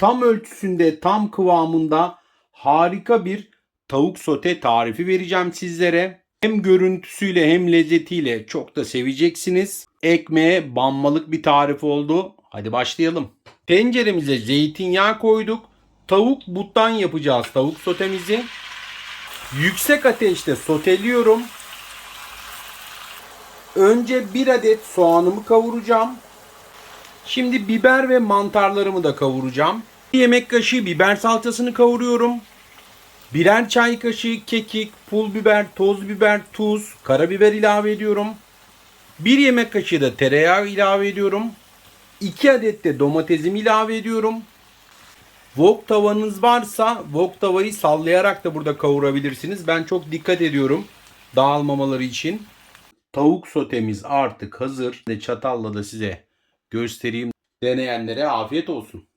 tam ölçüsünde, tam kıvamında harika bir tavuk sote tarifi vereceğim sizlere. Hem görüntüsüyle hem lezzetiyle çok da seveceksiniz. Ekmeğe banmalık bir tarif oldu. Hadi başlayalım. Tenceremize zeytinyağı koyduk. Tavuk buttan yapacağız tavuk sotemizi. Yüksek ateşte soteliyorum. Önce bir adet soğanımı kavuracağım. Şimdi biber ve mantarlarımı da kavuracağım. Bir yemek kaşığı biber salçasını kavuruyorum. Birer çay kaşığı kekik, pul biber, toz biber, tuz, karabiber ilave ediyorum. Bir yemek kaşığı da tereyağı ilave ediyorum. 2 adet de domatesimi ilave ediyorum. Wok tavanız varsa wok tavayı sallayarak da burada kavurabilirsiniz. Ben çok dikkat ediyorum dağılmamaları için. Tavuk sotemiz artık hazır. Çatalla da size göstereyim. Deneyenlere afiyet olsun.